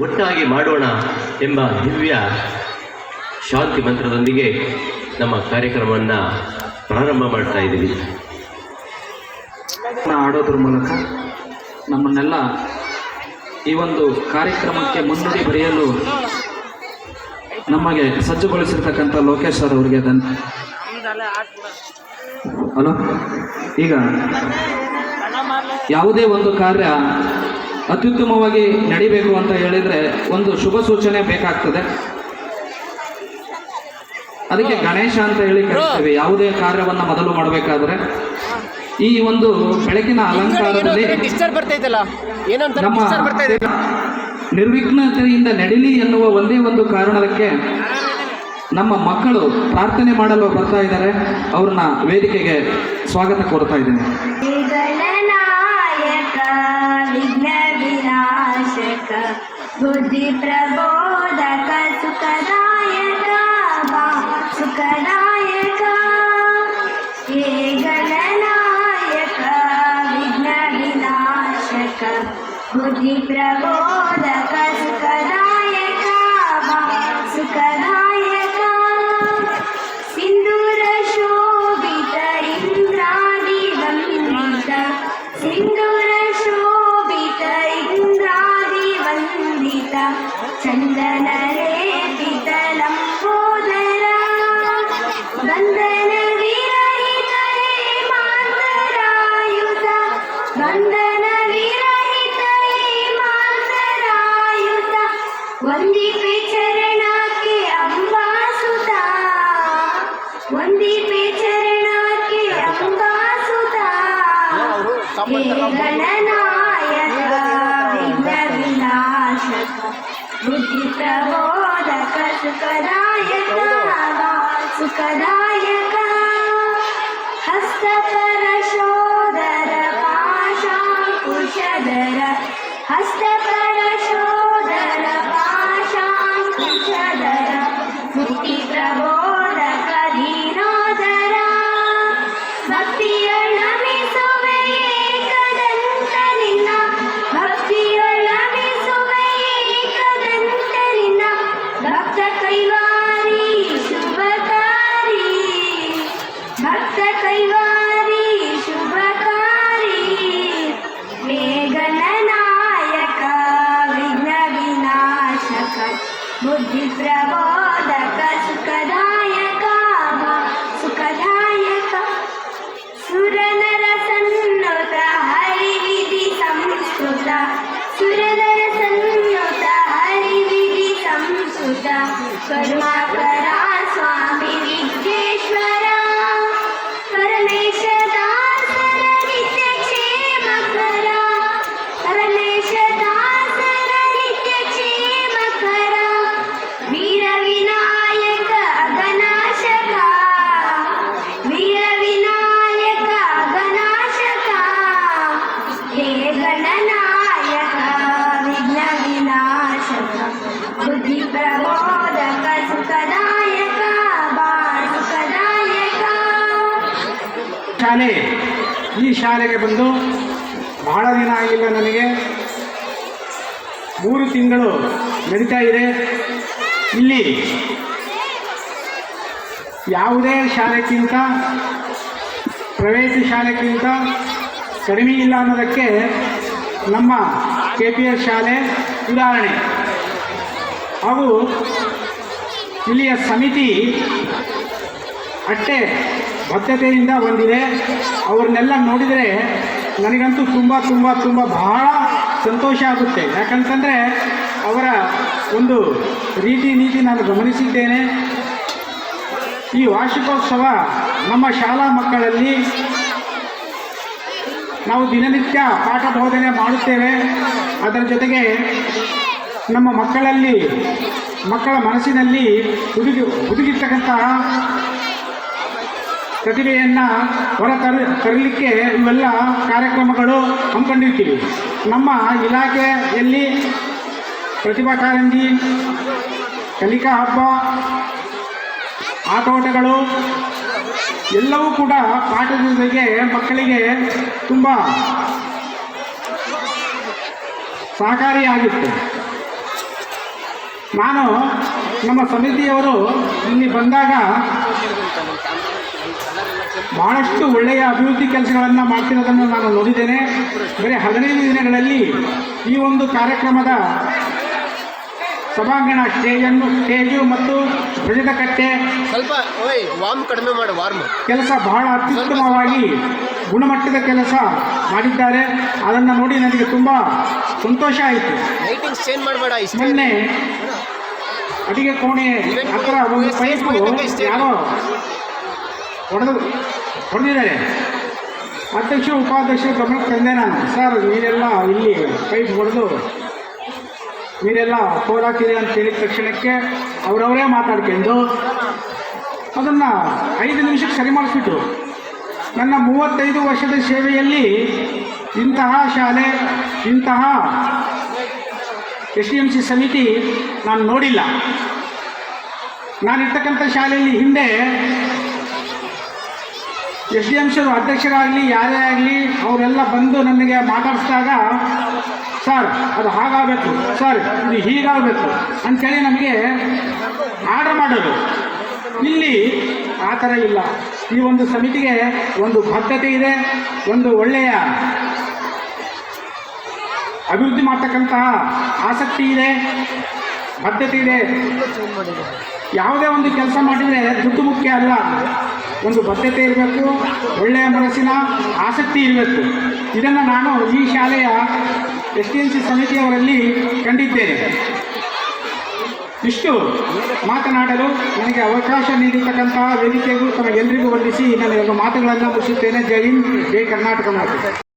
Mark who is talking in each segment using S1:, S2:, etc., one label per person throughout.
S1: ಒಟ್ಟಾಗಿ ಮಾಡೋಣ ಎಂಬ ದಿವ್ಯ ಶಾಂತಿ ಮಂತ್ರದೊಂದಿಗೆ ನಮ್ಮ ಕಾರ್ಯಕ್ರಮವನ್ನು ಪ್ರಾರಂಭ ಮಾಡ್ತಾ ಇದ್ದೀವಿ.
S2: ಆಡೋದ್ರ ಮೂಲಕ ನಮ್ಮನ್ನೆಲ್ಲ ಈ ಒಂದು ಕಾರ್ಯಕ್ರಮಕ್ಕೆ ಮುನ್ನಡಿ ಬರೆಯಲು ನಮಗೆ ಸಜ್ಜುಗೊಳಿಸಿರ್ತಕ್ಕಂಥ ಲೋಕೇಶ್ ಸರ್ ಅವರಿಗೆ ಧನ್ ಹಲೋ? ಈಗ ಯಾವುದೇ ಒಂದು ಕಾರ್ಯ ಅತ್ಯುತ್ತಮವಾಗಿ ನಡಿಬೇಕು ಅಂತ ಹೇಳಿದರೆ ಒಂದು ಶುಭ ಸೂಚನೆ ಬೇಕಾಗ್ತದೆ. ಅದಕ್ಕೆ ಗಣೇಶ ಅಂತ ಹೇಳಿ ಕರಿತೇವೆ. ಯಾವುದೇ ಕಾರ್ಯವನ್ನು ಮೊದಲು ಮಾಡಬೇಕಾದ್ರೆ ಈ ಒಂದು ಬೆಳಕಿನ ಅಲಂಕಾರದಲ್ಲಿ ನಮ್ಮ ನಿರ್ವಿಘ್ನತೆಯಿಂದ ನಡಿಲಿ ಎನ್ನುವ ಒಂದೇ ಒಂದು ಕಾರಣಕ್ಕೆ ನಮ್ಮ ಮಕ್ಕಳು ಪ್ರಾರ್ಥನೆ ಮಾಡಲು ಬರ್ತಾ ಇದ್ದಾರೆ. ಅವ್ರನ್ನ ವೇದಿಕೆಗೆ ಸ್ವಾಗತ ಕೋರ್ತಾ ಇದ್ದೀನಿ.
S3: ವಿನಾಶಕ ಬುದ್ಧಿ ಪ್ರಬೋಧಕ ಸುಖದಾಯಕ ಬಾ ಸುಖದಾಯಕ ಹೇ ಗಣನಾಯಕ ವಿಘ್ನ ವಿನಾಶಕ ಬುದ್ಧಿ ಪ್ರಬೋಧಕ
S4: ಶಾಲೆ ಈ ಶಾಲೆಗೆ ಬಂದು ಬಹಳ ದಿನ ಆಗಿಲ್ಲ ನನಗೆ. ಮೂರು ತಿಂಗಳು ನಡೀತಾ ಇದೆ. ಇಲ್ಲಿ ಯಾವುದೇ ಶಾಲೆಗಿಂತ ಪ್ರೈವೇಟ್ ಶಾಲೆಗಿಂತ ಕಡಿಮೆ ಇಲ್ಲ ಅನ್ನೋದಕ್ಕೆ ನಮ್ಮ ಕೆ ಪಿ ಎಸ್ ಶಾಲೆ ಉದಾಹರಣೆ. ಹಾಗೂ ಇಲ್ಲಿಯ ಸಮಿತಿ ಅಷ್ಟೇ ಬದ್ಧತೆಯಿಂದ ಬಂದಿದೆ. ಅವ್ರನ್ನೆಲ್ಲ ನೋಡಿದರೆ ನನಗಂತೂ ತುಂಬ ತುಂಬ ತುಂಬ ಬಹಳ ಸಂತೋಷ ಆಗುತ್ತೆ. ಯಾಕಂತಂದರೆ ಅವರ ಒಂದು ರೀತಿ ನೀತಿ ನಾನು ಗಮನಿಸಿದ್ದೇನೆ. ಈ ವಾರ್ಷಿಕೋತ್ಸವ ನಮ್ಮ ಶಾಲಾ ಮಕ್ಕಳಲ್ಲಿ ನಾವು ದಿನನಿತ್ಯ ಪಾಠ ಬೋಧನೆ ಮಾಡುತ್ತೇವೆ. ಅದರ ಜೊತೆಗೆ ನಮ್ಮ ಮಕ್ಕಳಲ್ಲಿ, ಮಕ್ಕಳ ಮನಸ್ಸಿನಲ್ಲಿ ಹುದುಗಿ, ಹುದುಗಿರ್ತಕ್ಕಂತಹ ಪ್ರತಿಭೆಯನ್ನು ಹೊರ ತರ, ತರಲಿಕ್ಕೆ ಇವೆಲ್ಲ ಕಾರ್ಯಕ್ರಮಗಳು ಹಮ್ಮಿಕೊಂಡಿರ್ತೀವಿ ನಮ್ಮ ಇಲಾಖೆಯಲ್ಲಿ ಪ್ರತಿಭಾ ಕಾರಂಜಿ, ಕಲಿಕಾ ಹಬ್ಬ, ಆಟೋಟಗಳು ಎಲ್ಲವೂ ಕೂಡ ಪಾಠದ ಜೊತೆಗೆ ಮಕ್ಕಳಿಗೆ ತುಂಬ ಸಹಕಾರಿಯಾಗಿತ್ತು. ನಾನು ನಮ್ಮ ಸಮಿತಿಯವರು ಇಲ್ಲಿ ಬಂದಾಗ ಬಹಳಷ್ಟು ಒಳ್ಳೆಯ ಅಭಿವೃದ್ಧಿ ಕೆಲಸಗಳನ್ನು ಮಾಡ್ತಿರೋದನ್ನು ನಾನು ನೋಡಿದ್ದೇನೆ. ಬರೀ ಹದಿನೈದು ದಿನಗಳಲ್ಲಿ ಈ ಒಂದು ಕಾರ್ಯಕ್ರಮದ ಸಭಾಂಗಣ ಸ್ಟೇಜನ್ನು ಸ್ಟೇಜು ಮತ್ತು ಧ್ವಜದ ಕಟ್ಟೆ
S5: ಸ್ವಲ್ಪ ಓಯ್ ವಾಮ್ ಕಡಿಮೆ ಮಾಡಿ ವಾರ್ಮ್
S4: ಕೆಲಸ ಬಹಳ ಅತ್ಯುತ್ತಮವಾಗಿ ಗುಣಮಟ್ಟದ ಕೆಲಸ ಮಾಡಿದ್ದಾರೆ. ಅದನ್ನು ನೋಡಿ ನನಗೆ ತುಂಬ ಸಂತೋಷ ಆಯಿತು.
S5: ಲೈಟಿಂಗ್ಸ್ ಚೇಂಜ್ ಮಾಡಬೇಡ
S4: ಮೊನ್ನೆ ಅಡಿಗೆ ಕೋಣೆ ಹತ್ರ ಒಂದು ಪೈಪು ಯಾರೋ ಹೊಡೆದು ಹೊಡೆದಿದ್ದಾರೆ ಅಧ್ಯಕ್ಷರು ಉಪಾಧ್ಯಕ್ಷರು ಗಮನಕ್ಕೆ ತಂದೆ ನಾನು ಸರ್, ನೀರೆಲ್ಲ ಇಲ್ಲಿ ಪೈಪ್ ಹೊಡೆದು ನೀರೆಲ್ಲ ಹೋರಾಕಿದೆ ಅಂತ ಹೇಳಿದ ತಕ್ಷಣಕ್ಕೆ ಅವರವರೇ ಮಾತಾಡ್ಕೊಂಡು ಅದನ್ನು ಐದು ನಿಮಿಷಕ್ಕೆ ಸರಿ ಮಾಡಿಸ್ಬಿಟ್ರು. ನನ್ನ ಮೂವತ್ತೈದು ವರ್ಷದ ಸೇವೆಯಲ್ಲಿ ಇಂತಹ ಶಾಲೆ, ಇಂತಹ ಎಸ್ ಡಿ ಎಂ ಸಿ ಸಮಿತಿ ನಾನು ನೋಡಿಲ್ಲ. ನಾನಿರ್ತಕ್ಕಂಥ ಶಾಲೆಯಲ್ಲಿ ಹಿಂದೆ ಎಸ್ ಡಿ ಎಂ ಸಿರು ಅಧ್ಯಕ್ಷರಾಗಲಿ, ಯಾರೇ ಆಗಲಿ, ಅವರೆಲ್ಲ ಬಂದು ನನಗೆ ಮಾತಾಡಿಸಿದಾಗ, ಸರ್, ಅದು ಹಾಗಾಗಬೇಕು. ಸರ್, ಇದು ಹೀಗಾಗಬೇಕು. ಅಂಥೇಳಿ ನಮಗೆ ಆರ್ಡರ್ ಮಾಡೋದು ಇಲ್ಲಿ ಆ ಥರ ಇಲ್ಲ. ಈ ಒಂದು ಸಮಿತಿಗೆ ಒಂದು ಬದ್ಧತೆ ಇದೆ, ಒಂದು ಒಳ್ಳೆಯ ಅಭಿವೃದ್ಧಿ ಮಾಡ್ತಕ್ಕಂತಹ ಆಸಕ್ತಿ ಇದೆ, ಬದ್ಧತೆ ಇದೆ. ಯಾವುದೇ ಒಂದು ಕೆಲಸ ಮಾಡಿದರೆ ದುಡ್ಡು ಮುಖ್ಯ ಅಲ್ಲ. ಒಂದು ಬದ್ಧತೆ ಇರಬೇಕು, ಒಳ್ಳೆಯ ಮನಸ್ಸಿನ ಆಸಕ್ತಿ ಇರಬೇಕು. ಇದನ್ನು ನಾನು ಈ ಶಾಲೆಯ ಎಸ್ ಟಿ ಎನ್ ಸಿ ಸಮಿತಿಯವರಲ್ಲಿ ಕಂಡಿದ್ದೇನೆ. ಇಷ್ಟು. ಮಾತನಾಡಲು ನನಗೆ ಅವಕಾಶ ನೀಡಿರ್ತಕ್ಕಂತಹ ವೇದಿಕೆಗೂ ತಮಗೆಲ್ಲರಿಗೂ ವಂದಿಸಿ ನಾನು ಎರಡು ಮಾತುಗಳನ್ನು ಮುಗಿಸುತ್ತೇನೆ ಜೈ ಹಿಂದ್, ಜೈ ಕರ್ನಾಟಕ ಮಾತು.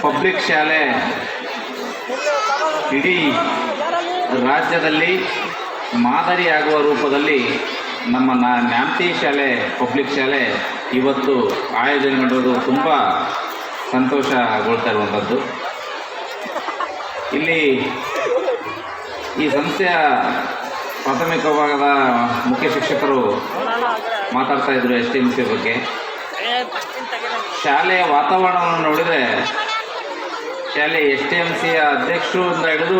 S6: ಪಬ್ಲಿಕ್ ಶಾಲೆ ಇಡೀ ರಾಜ್ಯದಲ್ಲಿ ಮಾದರಿಯಾಗುವ ರೂಪದಲ್ಲಿ ನಮ್ಮ ನಾ- ನ್ಯಾಮತಿ ಶಾಲೆ, ಪಬ್ಲಿಕ್ ಶಾಲೆ ಇವತ್ತು ಆಯೋಜನೆ ಮಾಡೋದು ತುಂಬ ಸಂತೋಷಗೊಳ್ತಾ ಇರುವಂಥದ್ದು. ಇಲ್ಲಿ ಈ ಸಂಸ್ಥೆಯ ಪ್ರಾಥಮಿಕ ವಿಭಾಗದ ಮುಖ್ಯ ಶಿಕ್ಷಕರು ಮಾತಾಡ್ತಾ ಇದ್ರು ಎಸ್ ಟಿ ಎಂ ಸಿ ಬಗ್ಗೆ. ಶಾಲೆಯ ವಾತಾವರಣವನ್ನು ನೋಡಿದರೆ ಶಾಲೆ ಎಸ್ ಟಿ ಎಂ ಸಿಯ ಅಧ್ಯಕ್ಷರಿಂದ ಹಿಡಿದು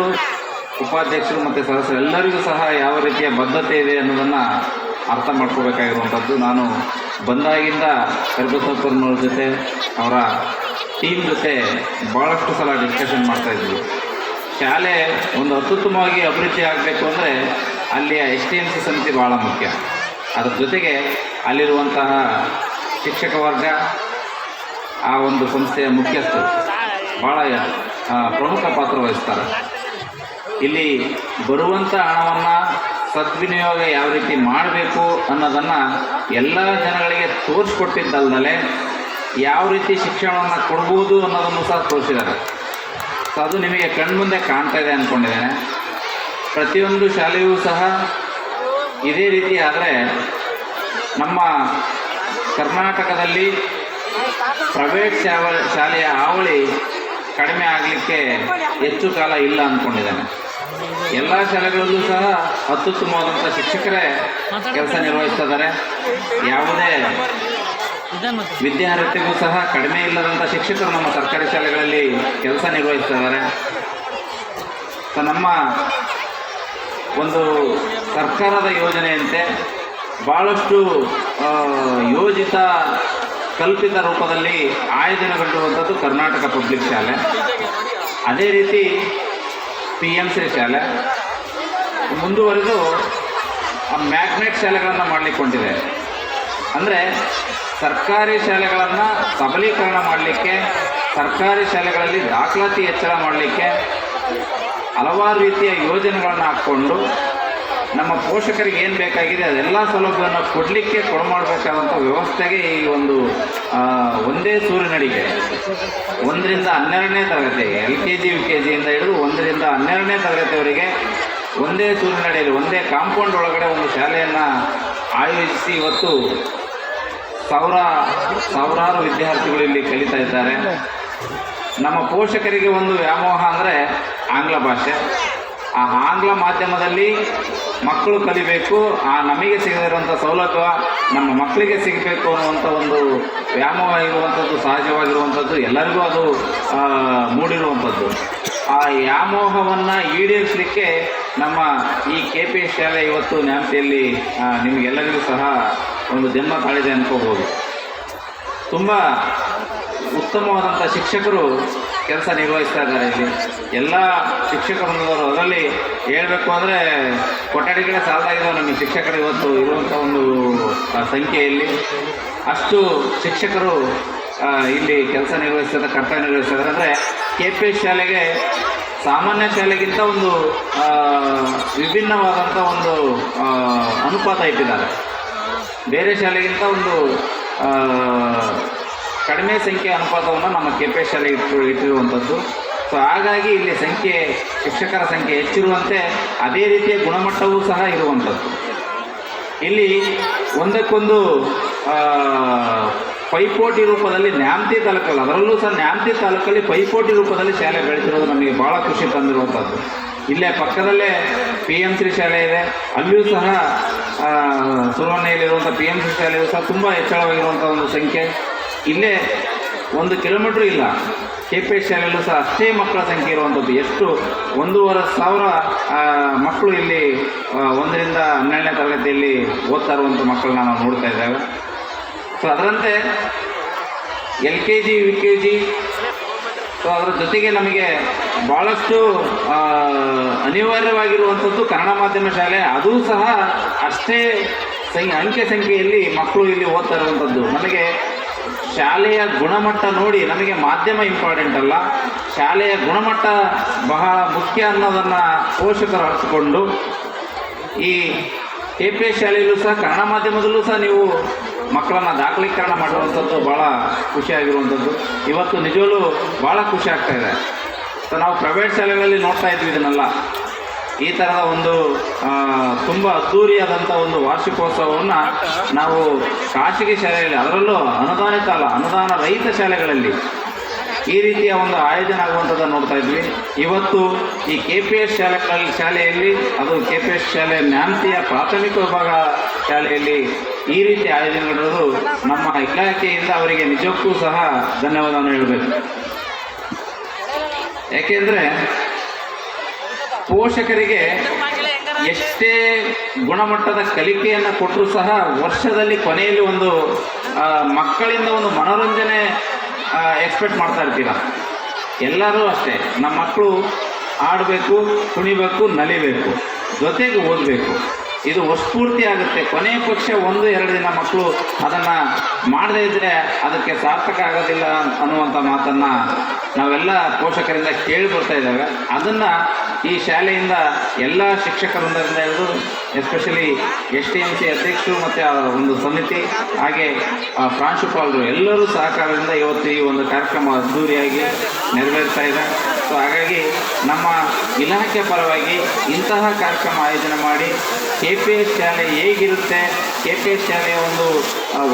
S6: ಉಪಾಧ್ಯಕ್ಷರು ಮತ್ತು ಸದಸ್ಯರು ಎಲ್ಲರಿಗೂ ಸಹ ಯಾವ ರೀತಿಯ ಬದ್ಧತೆ ಇದೆ ಅನ್ನೋದನ್ನು ಅರ್ಥ ಮಾಡ್ಕೋಬೇಕಾಗಿರುವಂಥದ್ದು. ನಾನು ಬಂದಾಗಿಂದ ಕರ್ಬಸಪ್ಪನವ್ರ ಜೊತೆ ಅವರ ಟೀಮ್ ಜೊತೆ ಭಾಳಷ್ಟು ಸಲ ಡಿಸ್ಕಷನ್ ಮಾಡ್ತಾಯಿದ್ವಿ ಶಾಲೆ ಒಂದು ಅತ್ಯುತ್ತಮವಾಗಿ ಅಭಿವೃದ್ಧಿ ಆಗಬೇಕು ಅಂದರೆ ಅಲ್ಲಿಯ ಎಸ್ ಟಿ ಎಂ ಸಿ ಸಮಿತಿ ಭಾಳ ಮುಖ್ಯ. ಅದರ ಜೊತೆಗೆ ಅಲ್ಲಿರುವಂತಹ ಶಿಕ್ಷಕ ವರ್ಗ, ಆ ಒಂದು ಸಂಸ್ಥೆಯ ಮುಖ್ಯಸ್ಥರು ಭಾಳ ಪ್ರಮುಖ ಪಾತ್ರ ವಹಿಸ್ತಾರೆ. ಇಲ್ಲಿ ಬರುವಂಥ ಹಣವನ್ನು ಸದ್ವಿನಿಯೋಗ ಯಾವ ರೀತಿ ಮಾಡಬೇಕು ಅನ್ನೋದನ್ನು ಎಲ್ಲ ಜನಗಳಿಗೆ ತೋರಿಸ್ಕೊಟ್ಟಿದ್ದಲ್ದಲೆ ಯಾವ ರೀತಿ ಶಿಕ್ಷಣವನ್ನು ಕೊಡ್ಬೋದು ಅನ್ನೋದನ್ನು ಸಹ ತೋರಿಸಿದ್ದಾರೆ. ಸೊ, ಅದು ನಿಮಗೆ ಕಣ್ಮುಂದೆ ಕಾಣ್ತಾ ಇದೆ ಅಂದ್ಕೊಂಡಿದ್ದೇನೆ ಪ್ರತಿಯೊಂದು ಶಾಲೆಯೂ ಸಹ ಇದೇ ರೀತಿ ಆದರೆ ನಮ್ಮ ಕರ್ನಾಟಕದಲ್ಲಿ ಪ್ರೈವೇಟ್ ಶಾವ ಶಾಲೆಯ ಹಾವಳಿ ಕಡಿಮೆ ಆಗಲಿಕ್ಕೆ ಹೆಚ್ಚು ಕಾಲ ಇಲ್ಲ ಅಂದ್ಕೊಂಡಿದ್ದೇನೆ. ಎಲ್ಲ ಶಾಲೆಗಳಲ್ಲೂ ಸಹ ಅತ್ಯುತ್ತಮವಾದಂಥ ಶಿಕ್ಷಕರೇ ಕೆಲಸ ನಿರ್ವಹಿಸ್ತಾ ಇದ್ದಾರೆ ಯಾವುದೇ ವಿದ್ಯಾರ್ಥಿಗೂ ಸಹ ಕಡಿಮೆ ಇಲ್ಲದಂಥ ಶಿಕ್ಷಕರು ನಮ್ಮ ಸರ್ಕಾರಿ ಶಾಲೆಗಳಲ್ಲಿ ಕೆಲಸ ನಿರ್ವಹಿಸ್ತಾ ಇದ್ದಾರೆ ಸೊ, ನಮ್ಮ ಒಂದು ಸರ್ಕಾರದ ಯೋಜನೆಯಂತೆ ಭಾಳಷ್ಟು ಯೋಜಿತ ಕಲ್ಪಿತ ರೂಪದಲ್ಲಿ ಆಯೋಜನೆಗೊಂಡಿರುವಂಥದ್ದು ಕರ್ನಾಟಕ ಪಬ್ಲಿಕ್ ಶಾಲೆ. ಅದೇ ರೀತಿ ಪಿ ಎಂ ಸಿ ಶಾಲೆ. ಮುಂದುವರೆದು ಮ್ಯಾಗ್ನೆಟ್ ಶಾಲೆಗಳನ್ನು ಮಾಡಲಿಕ್ಕೆ ಹೊಂಟಿದೆ ಅಂದರೆ ಸರ್ಕಾರಿ ಶಾಲೆಗಳನ್ನು ಸಬಲೀಕರಣ ಮಾಡಲಿಕ್ಕೆ, ಸರ್ಕಾರಿ ಶಾಲೆಗಳಲ್ಲಿ ದಾಖಲಾತಿ ಹೆಚ್ಚಳ ಮಾಡಲಿಕ್ಕೆ ಹಲವಾರು ರೀತಿಯ ಯೋಜನೆಗಳನ್ನು ಹಾಕ್ಕೊಂಡು ನಮ್ಮ ಪೋಷಕರಿಗೆ ಏನು ಬೇಕಾಗಿದೆ ಅದೆಲ್ಲ ಸೌಲಭ್ಯವನ್ನು ಕೊಡಲಿಕ್ಕೆ ಕೊಡಮಾಡಬೇಕಾದಂಥ ವ್ಯವಸ್ಥೆಗೆ ಈ ಒಂದು ಒಂದೇ ಸೂರಿನಡಿಗೆ. ಒಂದರಿಂದ ಹನ್ನೆರಡನೇ ತರಗತಿ, L K G, U K ಜಿಯಿಂದ ಹಿಡಿದು ಒಂದರಿಂದ ಹನ್ನೆರಡನೇ ತರಗತಿಯವರಿಗೆ ಒಂದೇ ಸೂರಿನಡಿಯಲ್ಲಿ, ಒಂದೇ ಕಾಂಪೌಂಡ್ ಒಳಗಡೆ ಒಂದು ಶಾಲೆಯನ್ನು ಆಯೋಜಿಸಿ ಇವತ್ತು ಸಾವಿರ, ಸಾವಿರಾರು ವಿದ್ಯಾರ್ಥಿಗಳು ಇಲ್ಲಿ ಕಲಿತಾ ಇದ್ದಾರೆ. ನಮ್ಮ ಪೋಷಕರಿಗೆ ಒಂದು ವ್ಯಾಮೋಹ ಅಂದರೆ ಆಂಗ್ಲ ಭಾಷೆ. ಆ ಆಂಗ್ಲ ಮಾಧ್ಯಮದಲ್ಲಿ ಮಕ್ಕಳು ಕಲಿಬೇಕು, ಆ ನಮಗೆ ಸಿಗದಿರುವಂಥ ಸೌಲಭ್ಯ ನಮ್ಮ ಮಕ್ಕಳಿಗೆ ಸಿಗಬೇಕು ಅನ್ನುವಂಥ ಒಂದು ವ್ಯಾಮೋಹವಾಗಿರುವಂಥದ್ದು ಸಹಜವಾಗಿರುವಂಥದ್ದು ಎಲ್ಲರಿಗೂ ಅದು ಮೂಡಿರುವಂಥದ್ದು ಆ ವ್ಯಾಮೋಹವನ್ನು ಈಡೇರಿಸಲಿಕ್ಕೆ ನಮ್ಮ ಈ ಕೆ ಪಿ ಎಸ್ ಶಾಲೆ ಇವತ್ತು ನ್ಯಾಮತಿಯಲ್ಲಿ ನಿಮಗೆಲ್ಲರಿಗೂ ಸಹ ಒಂದು ಜನ್ಮ ತಾಳಿದೆ ಅನ್ಕೋಬೋದು ತುಂಬ ಉತ್ತಮವಾದಂಥ ಶಿಕ್ಷಕರು ಕೆಲಸ ನಿರ್ವಹಿಸ್ತಾ ಇದ್ದಾರೆ ಇಲ್ಲಿ. ಎಲ್ಲ ಶಿಕ್ಷಕರು ಅದರಲ್ಲಿ ಹೇಳಬೇಕು ಅಂದರೆ ಕೊಠಡಿಗಳೇ ಸಾಲದಾಗಿದ್ದಾವೆ ನಮಗೆ. ಶಿಕ್ಷಕರು ಇವತ್ತು ಇರುವಂಥ ಒಂದು ಸಂಖ್ಯೆಯಲ್ಲಿ. ಅಷ್ಟು ಶಿಕ್ಷಕರು ಇಲ್ಲಿ ಕೆಲಸ ನಿರ್ವಹಿಸ್ತಾರೆ, ಕರ್ತವ್ಯ ನಿರ್ವಹಿಸ್ತಾರೆ. ಅಂದರೆ ಕೆ ಪಿ ಎಸ್ ಶಾಲೆಗೆ, ಸಾಮಾನ್ಯ ಶಾಲೆಗಿಂತ ಒಂದು ವಿಭಿನ್ನವಾದಂಥ ಒಂದು ಅನುಪಾತ ಇಟ್ಟಿದ್ದಾರೆ. ಬೇರೆ ಶಾಲೆಗಿಂತ ಒಂದು ಕಡಿಮೆ ಸಂಖ್ಯೆ ಅನುಪಾತವನ್ನು ನಮ್ಮ ಕೆ ಪಿ ಶಾಲೆ ಇಟ್ಟು ಇಟ್ಟಿರುವಂಥದ್ದು. ಸೊ ಹಾಗಾಗಿ ಇಲ್ಲಿ ಸಂಖ್ಯೆ, ಶಿಕ್ಷಕರ ಸಂಖ್ಯೆ ಹೆಚ್ಚಿರುವಂತೆ ಅದೇ ರೀತಿಯ ಗುಣಮಟ್ಟವೂ ಸಹ ಇರುವಂಥದ್ದು. ಇಲ್ಲಿ ಒಂದಕ್ಕೊಂದು ಪೈಪೋಟಿ ರೂಪದಲ್ಲಿ ನ್ಯಾಮತಿ ತಾಲೂಕಲ್ಲಿ, ಅದರಲ್ಲೂ ಸಹ ನ್ಯಾಮತಿ ತಾಲೂಕಲ್ಲಿ ಪೈಪೋಟಿ ರೂಪದಲ್ಲಿ ಶಾಲೆ ಬೆಳೆದಿರೋದು ನಮಗೆ ಭಾಳ ಖುಷಿ ತಂದಿರುವಂಥದ್ದು. ಇಲ್ಲೇ ಪಕ್ಕದಲ್ಲೇ ಪಿ ಎಂ ಸಿ ಶಾಲೆ ಇದೆ. ಅಲ್ಲಿಯೂ ಸಹ ಸುಲಭನೆಯಲ್ಲಿರುವಂಥ ಪಿ ಎಂ ಸಿ ಶಾಲೆಯೂ ಸಹ ತುಂಬ ಹೆಚ್ಚಳವಾಗಿರುವಂಥ ಒಂದು ಸಂಖ್ಯೆ. ಇಲ್ಲೇ ಒಂದು ಕಿಲೋಮೀಟ್ರ್ ಇಲ್ಲ. ಕೆ ಪಿ ಎಸ್ ಶಾಲೆಯಲ್ಲೂ ಸಹ ಅಷ್ಟೇ ಮಕ್ಕಳ ಸಂಖ್ಯೆ ಇರುವಂಥದ್ದು. ಎಷ್ಟು? ಒಂದೂವರೆ ಸಾವಿರ ಮಕ್ಕಳು ಇಲ್ಲಿ ಒಂದರಿಂದ ಹನ್ನೆರಡನೇ ತರಗತಿಯಲ್ಲಿ ಓದ್ತಾ ಇರುವಂಥ ಮಕ್ಕಳನ್ನ ನಾವು ನೋಡ್ತಾ ಇದ್ದೇವೆ. ಸೊ ಅದರಂತೆ L K G, U K G so ಅದರ ಜೊತೆಗೆ ನಮಗೆ ಭಾಳಷ್ಟು ಅನಿವಾರ್ಯವಾಗಿರುವಂಥದ್ದು ಕನ್ನಡ ಮಾಧ್ಯಮ ಶಾಲೆ. ಅದೂ ಸಹ ಅಷ್ಟೇ ಸಂ ಅಂಕೆ ಸಂಖ್ಯೆಯಲ್ಲಿ ಮಕ್ಕಳು ಇಲ್ಲಿ ಓದ್ತಾ ಇರುವಂಥದ್ದು. ನಮಗೆ ಶಾಲೆಯ ಗುಣಮಟ್ಟ ನೋಡಿ ನಮಗೆ ಮಾಧ್ಯಮ ಇಂಪಾರ್ಟೆಂಟ್ ಅಲ್ಲ. ಶಾಲೆಯ ಗುಣಮಟ್ಟ ಬಹಳ ಮುಖ್ಯ ಅನ್ನೋದನ್ನು ಪೋಷಕರು ಹರಿಸಿಕೊಂಡು ಈ ಕೆ ಪಿ ಎಸ್ ಶಾಲೆಯಲ್ಲೂ ಸಹ ಕನ್ನಡ ಮಾಧ್ಯಮದಲ್ಲೂ ಸಹ ನೀವು ಮಕ್ಕಳನ್ನು ದಾಖಲೀಕರಣ ಮಾಡುವಂಥದ್ದು ಭಾಳ ಖುಷಿಯಾಗಿರುವಂಥದ್ದು ಇವತ್ತು ನಿಜವಲ್ಲೂ ಭಾಳ ಖುಷಿ ಆಗ್ತಾ ಇದೆ. ಸೊ ನಾವು ಪ್ರೈವೇಟ್ ಶಾಲೆಗಳಲ್ಲಿ ನೋಡ್ತಾ ಇದ್ವಿ ಇದನ್ನೆಲ್ಲ. ಈ ತರಹ ಒಂದು ತುಂಬ ಅದ್ಧೂರಿಯಾದಂಥ ಒಂದು ವಾರ್ಷಿಕೋತ್ಸವವನ್ನು ನಾವು ಖಾಸಗಿ ಶಾಲೆಯಲ್ಲಿ, ಅದರಲ್ಲೂ ಅನುದಾನಿತ ಅಲ್ಲ, ಅನುದಾನ ರಹಿತ ಶಾಲೆಗಳಲ್ಲಿ ಈ ರೀತಿಯ ಒಂದು ಆಯೋಜನೆ ಆಗುವಂಥದ್ದನ್ನು ನೋಡ್ತಾ ಇದ್ವಿ. ಇವತ್ತು ಈ ಕೆ ಪಿ ಎಸ್ ಶಾಲೆಗಳಲ್ಲಿ ಶಾಲೆಯಲ್ಲಿ, ಅದು ಕೆ ಪಿ ಎಸ್ ಶಾಲೆ ನ್ಯಾಮತಿಯ ಪ್ರಾಥಮಿಕ ವಿಭಾಗ ಶಾಲೆಯಲ್ಲಿ ಈ ರೀತಿ ಆಯೋಜನೆಗಳಿರೋದು ನಮ್ಮ ಇಲಾಖೆಯಿಂದ ಅವರಿಗೆ ನಿಜಕ್ಕೂ ಸಹ ಧನ್ಯವಾದವನ್ನು ಹೇಳಬೇಕು. ಯಾಕೆಂದರೆ ಪೋಷಕರಿಗೆ ಎಷ್ಟೇ ಗುಣಮಟ್ಟದ ಕಲಿಕೆಯನ್ನು ಕೊಟ್ಟರೂ ಸಹ ವರ್ಷದಲ್ಲಿ ಕೊನೆಯಲ್ಲಿ ಒಂದು ಮಕ್ಕಳಿಂದ ಒಂದು ಮನೋರಂಜನೆ ಎಕ್ಸ್ಪೆಕ್ಟ್ ಮಾಡ್ತಾ ಇರ್ತೀರ. ಎಲ್ಲರೂ ಅಷ್ಟೇ. ನಮ್ಮ ಮಕ್ಕಳು ಆಡಬೇಕು ಕುಣಿಬೇಕು ನಲಿಬೇಕು. ಜೊತೆಗೆ ಓದಬೇಕು. ಇದು ವರ್ಷಪೂರ್ತಿ ಆಗುತ್ತೆ. ಕೊನೆಯ ಪಕ್ಷ ಒಂದು ಎರಡು ದಿನ ಮಕ್ಕಳು ಅದನ್ನು ಮಾಡದೇ ಇದ್ದರೆ ಅದಕ್ಕೆ ಸಾರ್ಥಕ ಆಗೋದಿಲ್ಲ ಅನ್ನುವಂಥ ಮಾತನ್ನು ನಾವೆಲ್ಲ ಪೋಷಕರಿಂದ ಕೇಳಿ ಬರ್ತಾ ಇದ್ದಾವೆ. ಅದನ್ನು ಈ ಶಾಲೆಯಿಂದ ಎಲ್ಲ ಶಿಕ್ಷಕರಿಂದ ಹಿಡಿದು especially S T M C ಅಧ್ಯಕ್ಷರು ಮತ್ತು ಒಂದು ಸಮಿತಿ, ಹಾಗೆ ಪ್ರಾಂಶುಪಾಲರು ಎಲ್ಲರೂ ಸಹಕಾರದಿಂದ ಇವತ್ತು ಈ ಒಂದು ಕಾರ್ಯಕ್ರಮ ಅದ್ದೂರಿಯಾಗಿ ನೆರವೇರ್ತಾ ಇದೆ. ಸೊ ಹಾಗಾಗಿ ನಮ್ಮ ಇಲಾಖೆ ಪರವಾಗಿ ಇಂತಹ ಕಾರ್ಯಕ್ರಮ ಆಯೋಜನೆ ಮಾಡಿ ಕೆ ಪಿ ಎಸ್ ಶಾಲೆ ಹೇಗಿರುತ್ತೆ, ಕೆ ಪಿ ಎಸ್ ಶಾಲೆಯ ಒಂದು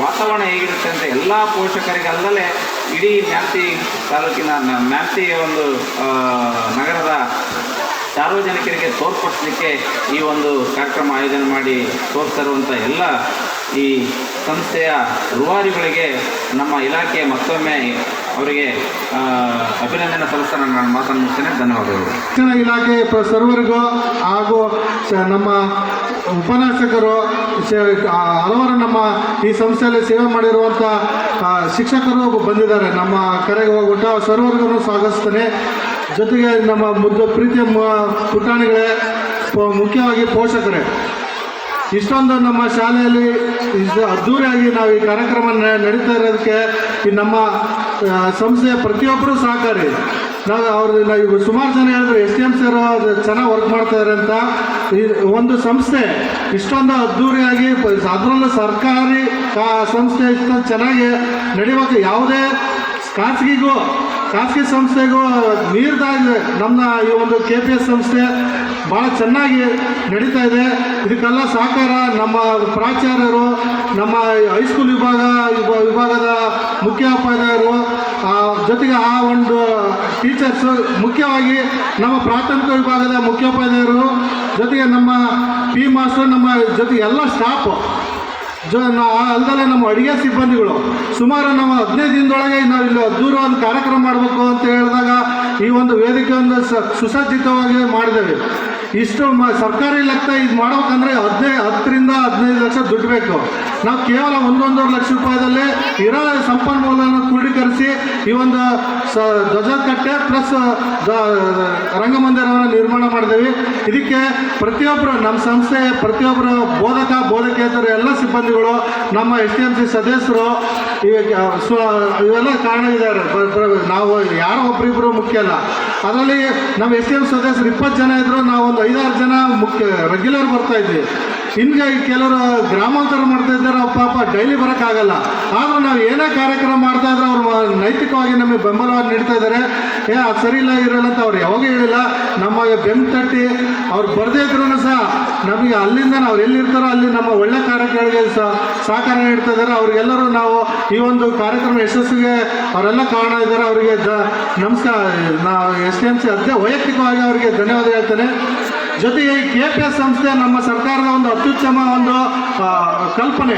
S6: ವಾತಾವರಣ ಹೇಗಿರುತ್ತೆ ಅಂತ ಎಲ್ಲ ಪೋಷಕರಿಗೆ ಅಲ್ಲದೆ ಇಡೀ ಮ್ಯಾಪ್ತಿ ತಾಲೂಕಿನ ಮ್ಯಾಪ್ತಿಯ ಒಂದು ನಗರದ ಸಾರ್ವಜನಿಕರಿಗೆ ತೋರ್ಪಡಿಸಲಿಕ್ಕೆ ಈ ಒಂದು ಕಾರ್ಯಕ್ರಮ ಆಯೋಜನೆ ಮಾಡಿ ತೋರಿಸ್ತಿರುವಂಥ ಎಲ್ಲ ಈ ಸಂಸ್ಥೆಯ ರೂವಾರಿಗಳಿಗೆ ನಮ್ಮ ಇಲಾಖೆ ಮತ್ತೊಮ್ಮೆ ಅವರಿಗೆ ಅಭಿನಂದನೆ ಸಲ್ಲಿಸ್ತಾ ನಾನು ಮಾತನ್ನು ಮುಗಿಸ್ತೇನೆ ಧನ್ಯವಾದಗಳು.
S7: ಶಿಕ್ಷಣ ಇಲಾಖೆ ಸರ್ವರಿಗೂ ಹಾಗೂ ನಮ್ಮ ಉಪನ್ಯಾಸಕರು ಹಲವರು ನಮ್ಮ ಈ ಸಂಸ್ಥೆಯಲ್ಲಿ ಸೇವೆ ಮಾಡಿರುವಂಥ ಶಿಕ್ಷಕರು ಬಂದಿದ್ದಾರೆ. ನಮ್ಮ ಕರೆಗೆ ಹೋಗ್ಬಿಟ್ಟು ಸರ್ವರಿಗೂ ಸ್ವಾಗತಿಸ್ತೇನೆ. ಜೊತೆಗೆ ನಮ್ಮ ಮುದ್ದು ಪ್ರೀತಿಯ ಪುಟಾಣಿಗಳೇ ಮುಖ್ಯವಾಗಿ ಪೋಷಕರೇ. ಇಷ್ಟೊಂದು ನಮ್ಮ ಶಾಲೆಯಲ್ಲಿ ಇಷ್ಟು ಅದ್ಧೂರಿಯಾಗಿ ನಾವು ಈ ಕಾರ್ಯಕ್ರಮ ನಡೀತಾ ಇರೋದಕ್ಕೆ ಈ ನಮ್ಮ ಸಂಸ್ಥೆಯ ಪ್ರತಿಯೊಬ್ಬರು ಸಹಕಾರಿ. ನಾವು ಅವ್ರು, ನಾವು ಸುಮಾರು ಜನ ಹೇಳಿದ್ರು ಎಸ್ ಡಿ ಎಂ ಸರ್ ಚೆನ್ನಾಗಿ ವರ್ಕ್ ಮಾಡ್ತಾ ಇದ್ದಾರೆ ಅಂತ. ಈ ಒಂದು ಸಂಸ್ಥೆ ಇಷ್ಟೊಂದು ಅದ್ಧೂರಿಯಾಗಿ ಅದರಲ್ಲೂ ಸರ್ಕಾರಿ ಸಂಸ್ಥೆ ಇಷ್ಟೊಂದು ಚೆನ್ನಾಗಿ ನಡೆಯುವಾಗ ಯಾವುದೇ ಖಾಸಗಿಗೂ ಖಾಸಗಿ ಸಂಸ್ಥೆಗೂ ಮೀರಿದಾಗಿದೆ ನಮ್ಮ ಈ ಒಂದು ಕೆ ಪಿ ಎಸ್ ಸಂಸ್ಥೆ ಭಾಳ ಚೆನ್ನಾಗಿ ನಡೀತಾ ಇದೆ. ಇದಕ್ಕೆಲ್ಲ ಸಹಕಾರ ನಮ್ಮ ಪ್ರಾಚಾರ್ಯರು, ನಮ್ಮ ಹೈಸ್ಕೂಲ್ ವಿಭಾಗ ವಿಭಾಗದ ಮುಖ್ಯೋಪಾಧ್ಯಾಯರು ಜೊತೆಗೆ ಆ ಒಂದು ಟೀಚರ್ಸು ಮುಖ್ಯವಾಗಿ ನಮ್ಮ ಪ್ರಾಥಮಿಕ ವಿಭಾಗದ ಮುಖ್ಯೋಪಾಧ್ಯಾಯರು, ಜೊತೆಗೆ ನಮ್ಮ ಪಿ ಮಾಸ್ಟರ್ ನಮ್ಮ ಜೊತೆಗೆ ಎಲ್ಲ ಸ್ಟಾಫು ಜೊ ನಾ ಅಲ್ದಲ್ಲೇ ನಮ್ಮ ಅಡುಗೆ ಸಿಬ್ಬಂದಿಗಳು, ಸುಮಾರು ನಾವು ಹದಿನೈದು ದಿನದೊಳಗೆ ನಾವು ಇಲ್ಲಿ ಅದ್ದೂರು ಒಂದು ಕಾರ್ಯಕ್ರಮ ಮಾಡಬೇಕು ಅಂತ ಹೇಳಿದಾಗ ಈ ಒಂದು ವೇದಿಕೆಯನ್ನು ಸ, ಸುಸಜ್ಜಿತವಾಗಿ ಮಾಡಿದ್ದೇವೆ. ಇಷ್ಟು ಮ, ಸರ್ಕಾರಿ ಲೆಕ್ಕ ಇದು ಮಾಡ್ಬೇಕಂದ್ರೆ ಹದಿನೈದು ಹತ್ತರಿಂದ ಹದಿನೈದು ಲಕ್ಷ ದುಡ್ಡು ಬೇಕು. ನಾವು ಕೇವಲ ಒಂದೊಂದೂವರೆ ಲಕ್ಷ ರೂಪಾಯಿದಲ್ಲಿ ಇರೋ ಸಂಪನ್ಮೂಲವನ್ನು ಕ್ರೋಢೀಕರಿಸಿ ಈ ಒಂದು ಸ ಧ್ವಜ ಕಟ್ಟೆ ಪ್ಲಸ್ ರಂಗಮಂದಿರವನ್ನು ನಿರ್ಮಾಣ ಮಾಡಿದ್ದೇವೆ. ಇದಕ್ಕೆ ಪ್ರತಿಯೊಬ್ಬರು, ನಮ್ಮ ಸಂಸ್ಥೆ ಪ್ರತಿಯೊಬ್ಬರು ಬೋಧಕ ಸಿಬ್ಬಂದಿಗಳು, ನಮ್ಮ ಎಸ್ ಡಿ ಎಂ ಸಿ ಸದಸ್ಯರು ಇವೆಲ್ಲ ಕಾರಣ ಇದ್ದಾರೆ. ನಾವು ಯಾರೋ ಒಬ್ಬರಿಬ್ಬರು ಮುಖ್ಯ ಅಲ್ಲ. ಅದರಲ್ಲಿ ನಮ್ಮ ಎಸ್ ಟಿ ಎಂ ಸದಸ್ಯರು ಇಪ್ಪತ್ತು ಜನ ಇದ್ದರು ನಾವು ಒಂದು ಐದಾರು ಜನ ಮುಖ್ಯ ರೆಗ್ಯುಲರ್ ಬರ್ತಾ ಇದ್ವಿ. ಇನ್ನು ಕೆಲವರು ಗ್ರಾಮಾಂತರ ಮಾಡ್ತಾ ಇದ್ದಾರೆ, ಅವ್ರು ಪಾಪ ಡೈಲಿ ಬರೋಕ್ಕಾಗಲ್ಲ ಆದರೂ ನಾವು ಏನೇ ಕಾರ್ಯಕ್ರಮ ಮಾಡ್ತಾ ಇದ್ರೆ ಅವ್ರು ನೈತಿಕವಾಗಿ ನಮಗೆ ಬೆಂಬಲವಾಗಿ ನೀಡ್ತಾ ಇದ್ದಾರೆ. ಏ, ಅದು ಸರಿ ಇಲ್ಲ, ಇರಲ್ಲ ಅಂತ ಅವ್ರು ಯಾವಾಗ ಹೇಳಿಲ್ಲ. ನಮಗೆ ಬೆಂಬ್ ತಟ್ಟಿ, ಅವ್ರು ಬರದೇ ಇದ್ರೂ ಸಹ ನಮಗೆ ಅಲ್ಲಿಂದ ನಾವು ಎಲ್ಲಿರ್ತಾರೋ ಅಲ್ಲಿ ನಮ್ಮ ಒಳ್ಳೆ ಕಾರ್ಯಕ್ರಮಗಳಿಗೆ ಸಹ ಸಹಕಾರ ನೀಡ್ತಾ ಇದ್ದಾರೆ. ಅವ್ರಿಗೆಲ್ಲರೂ ನಾವು ಈ ಒಂದು ಕಾರ್ಯಕ್ರಮ ಯಶಸ್ಸಿಗೆ ಅವರೆಲ್ಲ ಕಾರಣ ಇದ್ದಾರೆ. ಅವರಿಗೆ ನಮಸ್ಕಾರ ನಾವು ಎಸ್ ಟಿ ಎಂ ಸಿ ಅದೇ ವೈಯಕ್ತಿಕವಾಗಿ ಅವರಿಗೆ ಧನ್ಯವಾದ ಹೇಳ್ತೇನೆ. ಜೊತೆಗೆ ಈ ಕೆ ಪಿ ಎಸ್ ಸಂಸ್ಥೆ ನಮ್ಮ ಸರ್ಕಾರದ ಒಂದು ಅತ್ಯುತ್ತಮ ಒಂದು ಕಲ್ಪನೆ.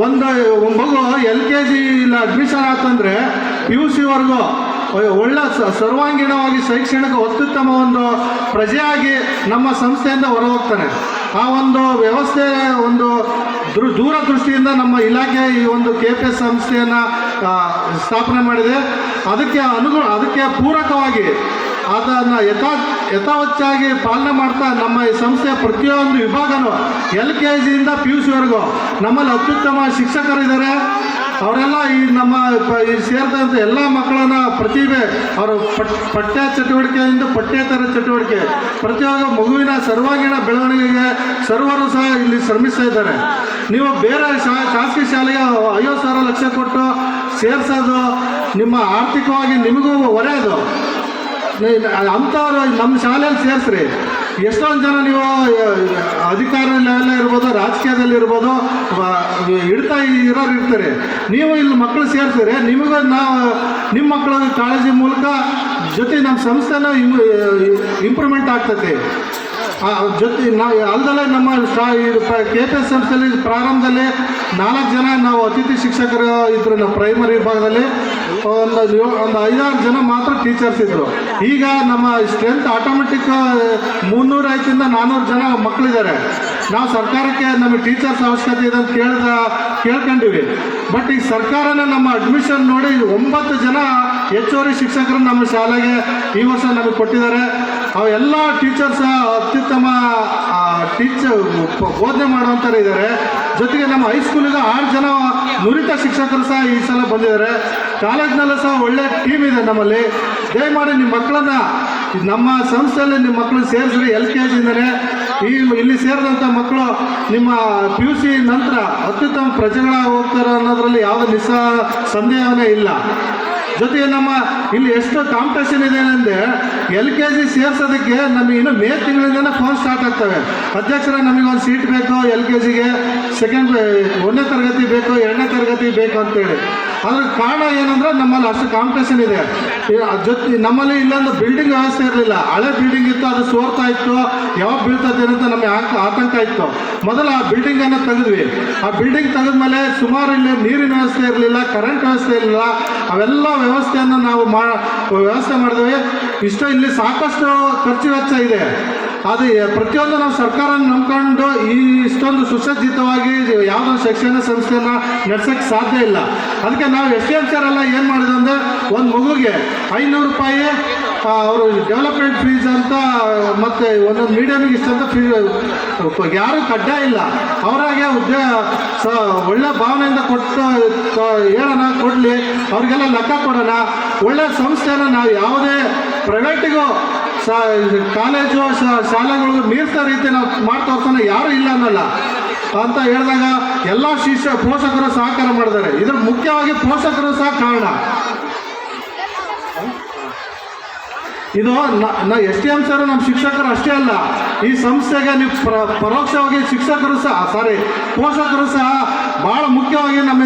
S7: ಒಂದು, ಮಗು ಎಲ್ ಕೆ ಜಿ ಇಲ್ಲ ಅಡ್ಮಿಷನ್ ಆತಂದರೆ ಯು ಸಿವರೆಗೂ ಒಳ್ಳೆ ಸರ್ವಾಂಗೀಣವಾಗಿ ಶೈಕ್ಷಣಿಕ ಅತ್ಯುತ್ತಮ ಒಂದು ಪ್ರಜೆಯಾಗಿ ನಮ್ಮ ಸಂಸ್ಥೆಯಿಂದ ಹೊರಹೋಗ್ತಾನೆ. ಆ ಒಂದು ವ್ಯವಸ್ಥೆ, ಒಂದು ದೃ, ದೂರದೃಷ್ಟಿಯಿಂದ ನಮ್ಮ ಇಲಾಖೆ ಈ ಒಂದು ಕೆ ಪಿ ಎಸ್ ಸಂಸ್ಥೆಯನ್ನು ಸ್ಥಾಪನೆ ಮಾಡಿದೆ. ಅದಕ್ಕೆ ಅನುಗುಣ, ಅದಕ್ಕೆ ಪೂರಕವಾಗಿ ಅದನ್ನು ಯಥಾ ಯಥಾವಚ್ಚಾಗಿ ಪಾಲನೆ ಮಾಡ್ತಾ ನಮ್ಮ ಈ ಸಂಸ್ಥೆಯ ಪ್ರತಿಯೊಂದು ವಿಭಾಗನೂ ಎಲ್ ಕೆ ಜಿಯಿಂದ ಪಿ ಯು ಸಿವರೆಗೂ ನಮ್ಮಲ್ಲಿ ಅತ್ಯುತ್ತಮ ಶಿಕ್ಷಕರಿದ್ದಾರೆ ಅವರೆಲ್ಲ ಈ ನಮ್ಮ ಈ ಸೇರಿದಂಥ ಎಲ್ಲ ಮಕ್ಕಳನ್ನ ಪ್ರತಿಭೆ, ಅವರ ಪಠ್, ಪಠ್ಯ ಚಟುವಟಿಕೆಯಿಂದ ಪಠ್ಯೇತರ ಚಟುವಟಿಕೆ, ಪ್ರತಿಯೊಂದು ಮಗುವಿನ ಸರ್ವಾಂಗೀಣ ಬೆಳವಣಿಗೆಗೆ ಸರ್ವರು ಸಹ ಇಲ್ಲಿ ಶ್ರಮಿಸ್ತಾ ಇದ್ದಾರೆ. ನೀವು ಬೇರೆ ಶಾ ಖಾಸಗಿ ಶಾಲೆಗೆ ಐವತ್ತು ಸಾವಿರ ಲಕ್ಷ ಕೊಟ್ಟು ಸೇರಿಸೋದು, ನಿಮ್ಮ ಆರ್ಥಿಕವಾಗಿ ನಿಮಗೂ ಹೊರೆ ಅದು ಅಂಥವ್ರು ನಮ್ಮ ಶಾಲೆಯಲ್ಲಿ ಸೇರಿಸ್ರಿ. ಎಷ್ಟೊಂದು ಜನ ನೀವು ಅಧಿಕಾರದಲ್ಲೆಲ್ಲ ಇರ್ಬೋದು, ರಾಜಕೀಯದಲ್ಲಿ ಇರ್ಬೋದು ಇಡ್ತಾ ಇರೋರು ಇರ್ತಾರೆ. ನೀವು ಇಲ್ಲಿ ಮಕ್ಕಳು ಸೇರ್ತೀರಿ ನಿಮಗೆ ನಾವು ನಿಮ್ಮ ಮಕ್ಕಳ ಕಾಳಜಿ ಮೂಲಕ ಜೊತೆ ನಮ್ಮ ಸಂಸ್ಥೆನ ಇಂಪ್ರೂವ್ಮೆಂಟ್ ಆಗ್ತೈತಿ ಜೊತೆ ನಾವು ಅಲ್ದಲ್ಲೇ ನಮ್ಮ ಕೆ ಪಿ ಎಸ್ ಸಂಸ್ಥೆಯಲ್ಲಿ ಪ್ರಾರಂಭದಲ್ಲಿ ನಾಲ್ಕು ಜನ ನಾವು ಅತಿಥಿ ಶಿಕ್ಷಕರು ಇದ್ರು ನಮ್ಮ ಪ್ರೈಮರಿ ವಿಭಾಗದಲ್ಲಿ. ಒಂದು ಒಂದು ಐದಾರು ಜನ ಮಾತ್ರ ಟೀಚರ್ಸ್ ಇದ್ರು. ಈಗ ನಮ್ಮ ಸ್ಟ್ರೆಂತ್ ಆಟೋಮೆಟಿಕ್ ಮುನ್ನೂರ ಐದರಿಂದ ನಾನ್ನೂರು ಜನ ಮಕ್ಕಳಿದ್ದಾರೆ ನಾವು ಸರ್ಕಾರಕ್ಕೆ ನಮಗೆ ಟೀಚರ್ಸ್ ಅವಶ್ಯಕತೆ ಇದೆ ಅಂತ ಕೇಳ್ದ, ಕೇಳ್ಕೊಂಡಿವಿ. ಬಟ್ ಈ ಸರ್ಕಾರನ ನಮ್ಮ ಅಡ್ಮಿಷನ್ ನೋಡಿ ಒಂಬತ್ತು ಜನ ಹೆಚ್ಚುವರಿ ಶಿಕ್ಷಕರು ನಮ್ಮ ಶಾಲೆಗೆ ಈ ವರ್ಷ ನಮಗೆ ಕೊಟ್ಟಿದ್ದಾರೆ. ಅವೆಲ್ಲ ಟೀಚರ್ಸ್ ಅತ್ಯುತ್ತಮ ಟೀಚರ್ ಬೋಧನೆ ಮಾಡುವಂಥವ್ರು ಇದ್ದಾರೆ. ಜೊತೆಗೆ ನಮ್ಮ ಹೈಸ್ಕೂಲಿಗೆ ಆರು ಜನ ನುರಿತ ಶಿಕ್ಷಕರು ಸಹ ಈ ಸಲ ಬಂದಿದ್ದಾರೆ. ಕಾಲೇಜ್ನಲ್ಲೂ ಸಹ ಒಳ್ಳೆ ಟೀಮ್ ಇದೆ ನಮ್ಮಲ್ಲಿ. ದಯಮಾಡಿ ನಿಮ್ಮ ಮಕ್ಕಳನ್ನ, ನಮ್ಮ ಸಂಸ್ಥೆಯಲ್ಲಿ ನಿಮ್ಮ ಮಕ್ಕಳು ಸೇರಿಸ್ರಿ ಎಲ್ ಕೆ ಜಿಯಿಂದನೇ ಈ ಇಲ್ಲಿ ಸೇರಿದಂಥ ಮಕ್ಕಳು ನಿಮ್ಮ ಪಿ ಯು ಸಿ ನಂತರ ಅತ್ಯುತ್ತಮ ಪ್ರಜೆಗಳಾಗಿ ಹೋಗ್ತಾರೆ ಅನ್ನೋದರಲ್ಲಿ ಯಾವುದೇ ನಿಸ್ಸ ಸಂದೇಹವೇ ಇಲ್ಲ. ಜೊತೆಗೆ ನಮ್ಮ ಇಲ್ಲಿ ಎಷ್ಟು ಕಾಂಪಿಟೇಷನ್ ಇದೆ ಅಂದರೆ ಎಲ್ ಕೆ ಜಿ ಸೇರ್ಸೋದಕ್ಕೆ ನಮಗೆ ಇನ್ನು ಮೇ ತಿಂಗಳಿಂದ ಫೋನ್ ಸ್ಟಾರ್ಟ್ ಆಗ್ತವೆ. ಅಧ್ಯಕ್ಷರ, ನಮಗೆ ಒಂದು ಸೀಟ್ ಬೇಕು ಎಲ್ ಕೆ ಜಿಗೆ ಸೆಕೆಂಡ್ ಒಂದನೇ ತರಗತಿ ಬೇಕು, ಎರಡನೇ ತರಗತಿ ಬೇಕು ಅಂತೇಳಿ. ಅದ್ರ ಕಾರಣ ಏನಂದ್ರೆ ನಮ್ಮಲ್ಲಿ ಅಷ್ಟು ಕಾಂಪಿಟೇಷನ್ ಇದೆ. ಜೊತೆ ನಮ್ಮಲ್ಲಿ ಇಲ್ಲಾಂದ್ರೆ ಬಿಲ್ಡಿಂಗ್ ವ್ಯವಸ್ಥೆ ಇರಲಿಲ್ಲ. ಹಳೆ ಬಿಲ್ಡಿಂಗ್ ಇತ್ತು, ಅದು ಸೋರ್ತಾ ಇತ್ತು. ಯಾವಾಗ ಬೀಳ್ತದೆ ಅಂತ ನಮಗೆ ಆತ- ಆತಂಕ ಇತ್ತು. ಮೊದಲು ಆ ಬಿಲ್ಡಿಂಗ್ ಅನ್ನು ತೆಗೆದ್ವಿ. ಆ ಬಿಲ್ಡಿಂಗ್ ತೆಗೆದ್ಮೇಲೆ ಸುಮಾರು ಇಲ್ಲಿ ನೀರಿನ ವ್ಯವಸ್ಥೆ ಇರಲಿಲ್ಲ ಕರೆಂಟ್ ವ್ಯವಸ್ಥೆ ಇರಲಿಲ್ಲ. ಅವೆಲ್ಲ ವ್ಯವಸ್ಥೆಯನ್ನು ನಾವು ಮಾ ವ್ಯವಸ್ಥೆ ಮಾಡಿದ್ವಿ. ಇಷ್ಟು ಇಲ್ಲಿ ಸಾಕಷ್ಟು ಖರ್ಚು ವೆಚ್ಚ ಇದೆ. ಅದು ಪ್ರತಿಯೊಂದು ನಾವು ಸರ್ಕಾರ ನಂಬ್ಕೊಂಡು ಈ ಇಷ್ಟೊಂದು ಸುಸಜ್ಜಿತವಾಗಿ ಯಾವುದೋ ಶೈಕ್ಷಣಿಕ ಸಂಸ್ಥೆನ ನಡೆಸೋಕ್ಕೆ ಸಾಧ್ಯ ಇಲ್ಲ. ಅದಕ್ಕೆ ನಾವು ಎಸ್ ಡಿ ಸರ್ ಎಲ್ಲ ಏನು ಮಾಡಿದ್ವಿ ಅಂದರೆ ಒಂದು ಮಗುಗೆ ಐನೂರು ರೂಪಾಯಿ ಅವರು ಡೆವಲಪ್ಮೆಂಟ್ ಫೀಸ್ ಅಂತ, ಮತ್ತು ಒಂದೊಂದು ಮೀಡಿಯಮ್ಗೆ ಇಷ್ಟಂತ ಫೀಸ್ ಯಾರು ಕಡ್ಡಾಯ ಇಲ್ಲ. ಅವರಾಗೆ ಉದ್ಯೋಗ ಸ, ಒಳ್ಳೆ ಭಾವನೆಯಿಂದ ಕೊಟ್ಟು ಹೇಳೋಣ, ಕೊಡಲಿ, ಅವ್ರಿಗೆಲ್ಲ ಲೆಕ್ಕ ಕೊಡೋಣ. ಒಳ್ಳೆ ಸಂಸ್ಥೆನ ನಾವು ಯಾವುದೇ ಪ್ರೈವೇಟಿಗೂ ಕಾಲೇಜು ಶಾಲೆಗಳು ಮೀರ್ತಾ ರೀತಿ ನಾವು ಮಾಡಿ ತೋರ್ಸೋಣ ಯಾರೂ ಇಲ್ಲ ಅನ್ನಲ್ಲ. ಅಂತ ಹೇಳಿದಾಗ ಎಲ್ಲ ಶಿಷ್ಯ ಪೋಷಕರು ಸಹಕಾರ ಮಾಡಿದ್ದಾರೆ. ಇದ್ರ ಮುಖ್ಯವಾಗಿ ಪೋಷಕರು ಸಹ ಕಾರಣ. ಇದು ನ ಎಸ್ ಟಿ ಎಂ ಸರ್ ನಮ್ಮ ಶಿಕ್ಷಕರು ಅಷ್ಟೇ ಅಲ್ಲ ಈ ಸಂಸ್ಥೆಗೆ ನೀವು ಪರೋಕ್ಷವಾಗಿ ಶಿಕ್ಷಕರು ಸಹ ಸಾರಿ ಪೋಷಕರು ಸಹ ಭಾಳ ಮುಖ್ಯವಾಗಿ ನಮಗೆ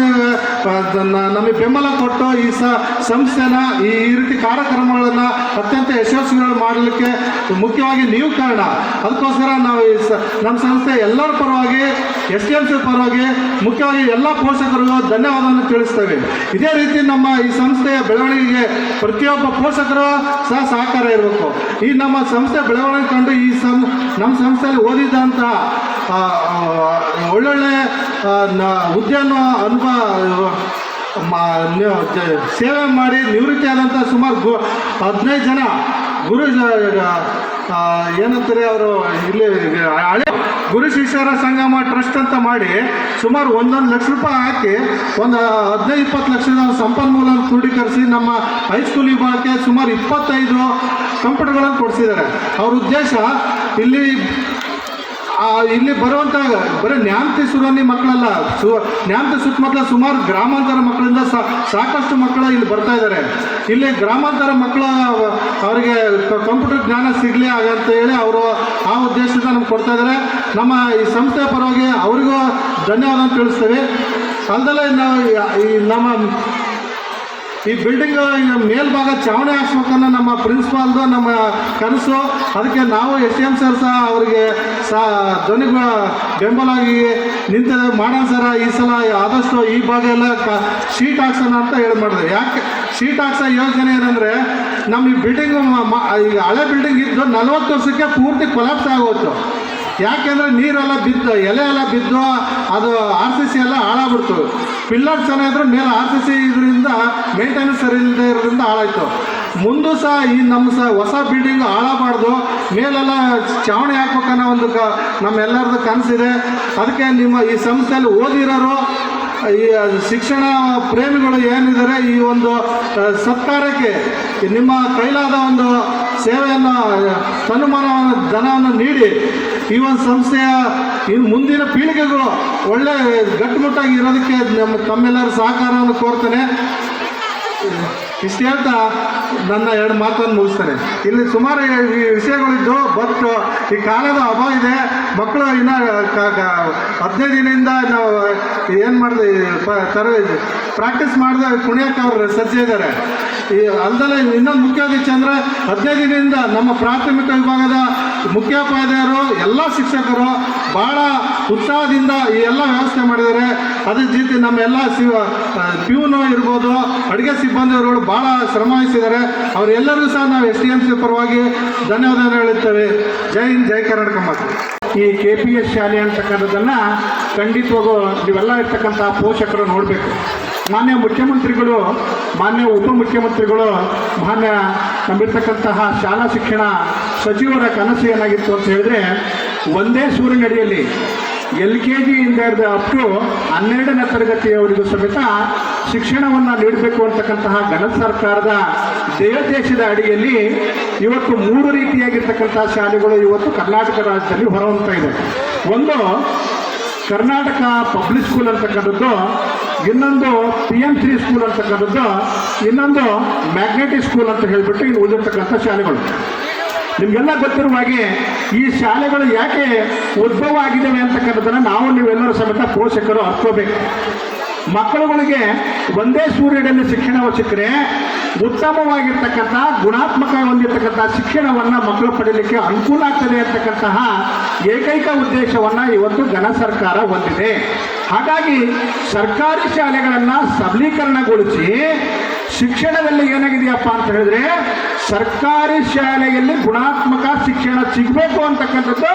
S7: ಆ, ನ- ನಮಗೆ ಬೆಂಬಲ ಕೊಟ್ಟು ಈ ಸಂಸ್ಥೆನ, ಈ ರೀತಿ ಕಾರ್ಯಕ್ರಮಗಳನ್ನು ಅತ್ಯಂತ ಯಶಸ್ವಿಗಳು ಮಾಡಲಿಕ್ಕೆ ಮುಖ್ಯವಾಗಿ ನೀವು ಕಾರಣ. ಅದಕ್ಕೋಸ್ಕರ ನಾವು ಈ ನಮ್ಮ ಸಂಸ್ಥೆ ಎಲ್ಲರ ಪರವಾಗಿ, ಎಸ್ ಡಿ ಎಂ ಸಿ ಪರವಾಗಿ ಮುಖ್ಯವಾಗಿ ಎಲ್ಲ ಪೋಷಕರಿಗೂ ಧನ್ಯವಾದವನ್ನು ತಿಳಿಸ್ತೇವೆ. ಇದೇ ರೀತಿ ನಮ್ಮ ಈ ಸಂಸ್ಥೆಯ ಬೆಳವಣಿಗೆಗೆ ಪ್ರತಿಯೊಬ್ಬ ಪೋಷಕರು ಸಹ ಸಹಕಾರ ಇರಬೇಕು. ಈ ನಮ್ಮ ಸಂಸ್ಥೆ ಬೆಳವಣಿಗೆ ಕಂಡು ಈ ಸಂ, ನಮ್ಮ ಸಂಸ್ಥೆಯಲ್ಲಿ ಓದಿದ್ದಂಥ ಒಳ್ಳೊಳ್ಳೆ ಹುದ್ದೆಯನ್ನು ಅನುಭವ ಸೇವೆ ಮಾಡಿ ನಿವೃತ್ತಿ ಆದಂಥ ಸುಮಾರು ಗು, ಹದಿನೈದು ಜನ ಗುರು ಏನಂತಾರೆ ಅವರು, ಇಲ್ಲಿ ಹಳೆ ಗುರು ಶಿಷ್ಯರ ಸಂಗಮ ಟ್ರಸ್ಟ್ ಅಂತ ಮಾಡಿ ಸುಮಾರು ಒಂದೊಂದು ಲಕ್ಷ ರೂಪಾಯಿ ಹಾಕಿ ಒಂದು ಹದಿನೈದು, ಇಪ್ಪತ್ತು ಲಕ್ಷದ ಸಂಪನ್ಮೂಲ ಕ್ರೋಢೀಕರಿಸಿ ನಮ್ಮ ಹೈಸ್ಕೂಲ್ ವಿಭಾಗಕ್ಕೆ ಸುಮಾರು ಇಪ್ಪತ್ತೈದು ಕಂಪ್ಯೂಟರ್ಗಳನ್ನು ಕೊಡಿಸಿದ್ದಾರೆ. ಅವ್ರ ಉದ್ದೇಶ ಇಲ್ಲಿ ಇಲ್ಲಿ ಬರುವಂಥ ಬರೀ ನ್ಯಾಮತಿ ಸುರನಿ ಮಕ್ಕಳಲ್ಲ, ಸು ನ್ಯಾಮತಿ ಸುತ್ತಮುತ್ತಲ ಸುಮಾರು ಗ್ರಾಮಾಂತರ ಮಕ್ಕಳಿಂದ ಸಾಕಷ್ಟು ಮಕ್ಕಳು ಇಲ್ಲಿ ಬರ್ತಾ ಇದ್ದಾರೆ. ಇಲ್ಲಿ ಗ್ರಾಮಾಂತರ ಮಕ್ಕಳ, ಅವರಿಗೆ ಕಂಪ್ಯೂಟರ್ ಜ್ಞಾನ ಸಿಗಲಿ ಅಂತ ಹೇಳಿ ಅವರು ಆ ಉದ್ದೇಶದಿಂದ ನಮ್ಗೆ ಕೊಡ್ತಾ ಇದ್ದಾರೆ. ನಮ್ಮ ಈ ಸಂಸ್ಥೆ ಪರವಾಗಿ ಅವರಿಗೂ ಧನ್ಯವಾದ ತಿಳಿಸ್ತೇವೆ. ಅಲ್ಲದಲ್ಲೇ ನಾವು ಈ ನಮ್ಮ ಈ ಬಿಲ್ಡಿಂಗ್ ಮೇಲ್ಭಾಗ ಚಾವಣಿ ಹಾಕ್ಸ್ಬೇಕನ್ನೋ ನಮ್ಮ ಪ್ರಿನ್ಸಿಪಾಲ್ದು ನಮ್ಮ ಕನಸು. ಅದಕ್ಕೆ ನಾವು ಎಸ್ ಡಿ ಎಂ ಸರ್ ಸಹ ಅವರಿಗೆ ಸಹ ಧ್ವನಿ ಬೆಂಬಲವಾಗಿ ನಿಂತಿದೆ ಮಾಡೋಣ ಸರ. ಈ ಸಲ ಆದಷ್ಟು ಈ ಭಾಗ ಎಲ್ಲ ಕ ಶೀಟ್ ಹಾಕ್ಸೋಣ ಅಂತ ಹೇಳಿ ಮಾಡಿದೆ ಯಾಕೆ ಶೀಟ್ ಹಾಕ್ಸೋ ಯೋಜನೆ ಏನಂದರೆ ನಮ್ಮ ಈ ಬಿಲ್ಡಿಂಗ್ ಈಗ ಹಳೆ ಬಿಲ್ಡಿಂಗ್ ಇದ್ದು ನಲ್ವತ್ತು ವರ್ಷಕ್ಕೆ ಪೂರ್ತಿ ಕೊಲಾಪ್ಸ್ ಆಗೋಯ್ತು. ಯಾಕೆಂದರೆ ನೀರೆಲ್ಲ ಬಿದ್ದು, ಎಲೆ ಎಲ್ಲ ಬಿದ್ದು, ಅದು ಆರ್ ಸಿ ಸಿ ಎಲ್ಲ ಹಾಳಾಗ್ಬಿಡ್ತು. ಪಿಲ್ಲರ್ ಚೆನ್ನಾಗಿದ್ರೆ ಮೇಲೆ ಆರ್ ಸಿ ಸಿ ಇದರಿಂದ ಮೇಂಟೆನೆನ್ಸ್ ಸರಿ ಇಲ್ಲದೆ ಇರೋದ್ರಿಂದ ಹಾಳಾಯ್ತು. ಮುಂದೂ ಸಹ ಈ ನಮ್ಮ ಸಹ ಹೊಸ ಬಿಲ್ಡಿಂಗ್ ಹಾಳಾಗಬಾರ್ದು. ಮೇಲೆಲ್ಲ ಚಾವಣಿ ಹಾಕ್ಬೇಕನ್ನೋ ಒಂದು ಕ ನಮ್ಮೆಲ್ಲರದ್ದು ಕನಸಿದೆ. ಅದಕ್ಕೆ ನಿಮ್ಮ ಈ ಸಂಸ್ಥೆಯಲ್ಲಿ ಓದಿರೋರು, ಈ ಶಿಕ್ಷಣ ಪ್ರೇಮಿಗಳು ಏನಿದ್ದಾರೆ ಈ ಒಂದು ಸತ್ಕಾರಕ್ಕೆ, ನಿಮ್ಮ ಕೈಲಾದ ಒಂದು ಸೇವೆಯನ್ನು ಸನ್ಮಾನವನ್ನು ಧನವನ್ನು ನೀಡಿ ಈ ಒಂದು ಸಂಸ್ಥೆಯ ಇನ್ನು ಮುಂದಿನ ಪೀಳಿಗೆಗಳು ಒಳ್ಳೆ ಗಟ್ಟುಮುಟ್ಟಾಗಿ ಇರೋದಕ್ಕೆ ನಮ್ಮ ತಮ್ಮೆಲ್ಲರ ಸಹಕಾರವನ್ನು ಕೋರ್ತೇನೆ. ಇಷ್ಟು ಹೇಳ್ತಾ ನನ್ನ ಎರಡು ಮಾತನ್ನು ಮುಗಿಸ್ತಾರೆ ಇಲ್ಲಿ ಸುಮಾರು ಈ ವಿಷಯಗಳಿದ್ದು ಬಟ್ ಈ ಕಾಲದ ಅಭಾವ ಇದೆ. ಮಕ್ಕಳು ಇನ್ನು ಹದಿನೈದು ದಿನದಿಂದ ನಾವು ಏನು ಮಾಡಿದೆ ತರ ಪ್ರಾಕ್ಟೀಸ್ ಮಾಡಿದೆ ಕುಣಿಯಕ್ಕೆ ಅವರು ಸಜ್ಜೆ ಇದ್ದಾರೆ. ಈ ಅಲ್ದಲೆ ಇನ್ನೊಂದು ಮುಖ್ಯ ವಿಷಯ ಅಂದರೆ ಹದಿನೈದು ದಿನದಿಂದ ನಮ್ಮ ಪ್ರಾಥಮಿಕ ವಿಭಾಗದ ಮುಖ್ಯೋಪಾಧ್ಯಾಯರು, ಎಲ್ಲ ಶಿಕ್ಷಕರು ಭಾಳ ಉತ್ಸಾಹದಿಂದ ಈ ಎಲ್ಲ ವ್ಯವಸ್ಥೆ ಮಾಡಿದ್ದಾರೆ. ಅದೇ ಜೊತೆ ನಮ್ಮ ಎಲ್ಲ ಸಿವ ಪ್ಯೂನು ಇರ್ಬೋದು, ಅಡುಗೆ ಸಿಬ್ಬಂದಿಯವರುಗಳು ಭಾಳ ಶ್ರಮ ವಹಿಸಿದ್ದಾರೆ ಅವರೆಲ್ಲರಿಗೂ ಸಹ ನಾವು ಎಸ್ ಡಿ ಎಂ ಸಿ ಪರವಾಗಿ ಧನ್ಯವಾದ ಹೇಳುತ್ತೇವೆ ಜೈ ಹಿಂದ್, ಜೈ ಕರ್ನಾಟಕ ಮಾತು.
S8: ಈ ಕೆ ಪಿ ಎಸ್ ಶಾಲೆ ಅಂತಕ್ಕಂಥದ್ದನ್ನು ಖಂಡಿತವಾಗೂ ನೀವೆಲ್ಲ ಇರ್ತಕ್ಕಂಥ ಪೋಷಕರು ನೋಡಬೇಕು. ಮಾನ್ಯ ಮುಖ್ಯಮಂತ್ರಿಗಳು, ಮಾನ್ಯ ಉಪಮುಖ್ಯಮಂತ್ರಿಗಳು ಮಾನ್ಯ ನಮ್ಮಿರ್ತಕ್ಕಂತಹ ಶಾಲಾ ಶಿಕ್ಷಣ ಸಚಿವರ ಕನಸು ಏನಾಗಿತ್ತು ಅಂತ ಹೇಳಿದ್ರೆ, ಒಂದೇ ಸೂರಿನಡಿಯಲ್ಲಿ ಎಲ್ ಕೆ ಜಿಯಿಂದ ಹಿಡಿದು ಅಪ್ ಟು ಹನ್ನೆರಡನೇ ತರಗತಿಯವರಿಗೂ ಸಮೇತ ಶಿಕ್ಷಣವನ್ನು ನೀಡಬೇಕು ಅಂತಕ್ಕಂತಹ ಗಣ ಸರ್ಕಾರದ ದೇವದೇಶದ ಅಡಿಯಲ್ಲಿ ಇವತ್ತು ಮೂರು ರೀತಿಯಾಗಿರ್ತಕ್ಕಂತಹ ಶಾಲೆಗಳು ಇವತ್ತು ಕರ್ನಾಟಕ ರಾಜ್ಯದಲ್ಲಿ ಹೊರಹೊಮ್ತಾ ಇದೆ. ಒಂದು, ಕರ್ನಾಟಕ ಪಬ್ಲಿಕ್ ಸ್ಕೂಲ್ ಅಂತಕ್ಕಂಥದ್ದು, ಇನ್ನೊಂದು ಪಿ ಎಂ ಸಿ ಸ್ಕೂಲ್ ಅಂತಕ್ಕಂಥದ್ದು, ಇನ್ನೊಂದು ಮ್ಯಾಗ್ನೆಟಿಕ್ ಸ್ಕೂಲ್ ಅಂತ ಹೇಳಿಬಿಟ್ಟು ಇನ್ನು ಉಳಿದಿರ್ತಕ್ಕಂಥ ಶಾಲೆಗಳು. ನಿಮಗೆಲ್ಲ ಗೊತ್ತಿರುವ ಹಾಗೆ ಈ ಶಾಲೆಗಳು ಯಾಕೆ ಉದ್ಭವ ಆಗಿದ್ದಾವೆ ಅಂತಕ್ಕಂಥದ್ದನ್ನು ನಾವು ನೀವೆಲ್ಲರೂ ಸಮೇತ ಪೋಷಕರು ಹತ್ಕೋಬೇಕು ಮಕ್ಕಳುಗಳಿಗೆ ಒಂದೇ ಸೂರ್ಯನಲ್ಲಿ ಶಿಕ್ಷಣ ಸಿಕ್ಕರೆ ಉತ್ತಮವಾಗಿರ್ತಕ್ಕಂಥ ಗುಣಾತ್ಮಕ ಹೊಂದಿರತಕ್ಕಂಥ ಶಿಕ್ಷಣವನ್ನು ಮಕ್ಕಳು ಪಡೆಯಲಿಕ್ಕೆ ಅನುಕೂಲ ಆಗ್ತದೆ ಅಂತಕ್ಕಂತಹ ಏಕೈಕ ಉದ್ದೇಶವನ್ನು ಇವತ್ತು ಘನ ಸರ್ಕಾರ ಹೊಂದಿದೆ. ಹಾಗಾಗಿ ಸರ್ಕಾರಿ ಶಾಲೆಗಳನ್ನು ಸಬಲೀಕರಣಗೊಳಿಸಿ ಶಿಕ್ಷಣದಲ್ಲಿ ಏನಾಗಿದೆಯಪ್ಪ ಅಂತ ಹೇಳಿದ್ರೆ ಸರ್ಕಾರಿ ಶಾಲೆಯಲ್ಲಿ ಗುಣಾತ್ಮಕ ಶಿಕ್ಷಣ ಸಿಗಬೇಕು ಅಂತಕ್ಕಂಥದ್ದು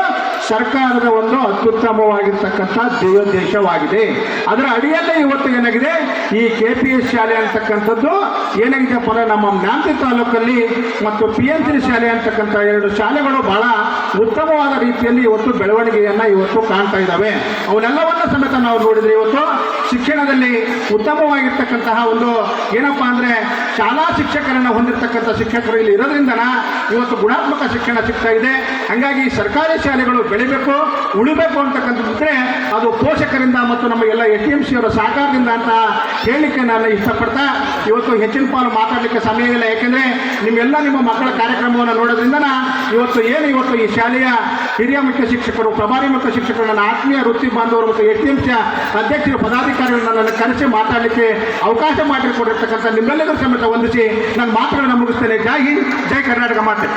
S8: ಸರ್ಕಾರದ ಒಂದು ಅತ್ಯುತ್ತಮವಾಗಿರ್ತಕ್ಕಂಥ ದೇವೋದ್ದೇಶವಾಗಿದೆ. ಅದರ ಅಡಿಯಲ್ಲೇ ಇವತ್ತು ಏನಾಗಿದೆ? ಈ ಕೆ ಪಿ ಎಸ್ ಶಾಲೆ ಅಂತಕ್ಕಂಥದ್ದು ಏನಾಗಿದೆಯಪ್ಪ ಅಂದರೆ ನಮ್ಮ ಮ್ಯಾಂತಿ ತಾಲೂಕಲ್ಲಿ ಮತ್ತು ಪಿ ಎನ್ ಸಿ ಶಾಲೆ ಅಂತಕ್ಕಂಥ ಎರಡು ಶಾಲೆಗಳು ಬಹಳ ಉತ್ತಮವಾದ ರೀತಿಯಲ್ಲಿ ಇವತ್ತು ಬೆಳವಣಿಗೆಯನ್ನು ಇವತ್ತು ಕಾಣ್ತಾ ಇದ್ದಾವೆ. ಅವನ್ನೆಲ್ಲವನ್ನ ಸಮೇತ ನಾವು ನೋಡಿದ್ರೆ ಇವತ್ತು ಶಿಕ್ಷಣದಲ್ಲಿ ಉತ್ತಮವಾಗಿರ್ತಕ್ಕಂತಹ ಒಂದು ಏನಪ್ಪಾ ಅಂದರೆ ಶಾಲಾ ಶಿಕ್ಷಕರನ್ನು ಹೊಂದಿರತಕ್ಕಂಥ ಶಿಕ್ಷಕರು ಇಲ್ಲಿ ಇರೋದ್ರಿಂದನ ಇವತ್ತು ಗುಣಾತ್ಮಕ ಶಿಕ್ಷಣ ಸಿಗ್ತಾ ಇದೆ. ಹಾಗಾಗಿ ಸರ್ಕಾರಿ ಶಾಲೆಗಳು ಬೆಳಿಬೇಕು, ಉಳಿಬೇಕು ಅಂತಕ್ಕಂಥದ್ದಿದ್ರೆ ಅದು ಪೋಷಕರಿಂದ ಮತ್ತು ನಮ್ಮ ಎಲ್ಲ ಎಸ್ ಟಿ ಎಂ ಸಿಯವರ ಸಹಕಾರದಿಂದ ಅಂತ ಹೇಳಲಿಕ್ಕೆ ನಾನು ಇಷ್ಟಪಡ್ತಾ ಇವತ್ತು ಹೆಚ್ಚಿನ ಪಾಲು ಮಾತಾಡಲಿಕ್ಕೆ ಸಮಯ ಇಲ್ಲ. ಯಾಕೆಂದರೆ ನಿಮ್ಮೆಲ್ಲ ನಿಮ್ಮ ಮಕ್ಕಳ ಕಾರ್ಯಕ್ರಮವನ್ನು ನೋಡೋದ್ರಿಂದ ಇವತ್ತು ಏನು ಇವತ್ತು ಈ ಶಾಲೆಯ ಹಿರಿಯ ಮುಖ್ಯ ಶಿಕ್ಷಕರು, ಪ್ರಭಾರಿ ಮುಖ್ಯ ಶಿಕ್ಷಕರು, ನನ್ನ ಆತ್ಮೀಯ ವೃತ್ತಿ ಬಾಂಧವರು ಮತ್ತು ಎಸ್ ಟಿ ಎಂ ಸಿಯ ಅಧ್ಯಕ್ಷರು, ಪದಾಧಿಕಾರಿಗಳು ನನ್ನನ್ನು ಕರೆಸಿ ಮಾತಾಡಲಿಕ್ಕೆ ಅವಕಾಶ ಮಾಡಿಕೊಟ್ಟಿರ್ತಕ್ಕಂಥ ನಿಮ್ಮೆಲ್ಲರಿಗೂ ಸಮೇತ ವಂದಿಸಿ ನನ್ನ ಮಾತುಗಳನ್ನು ಮುಗಿಸ್ತೇನೆ. ಜೈ ಹಿಂದ್ ಜೈ ಕರ್ನಾಟಕ ಮಾತೆ.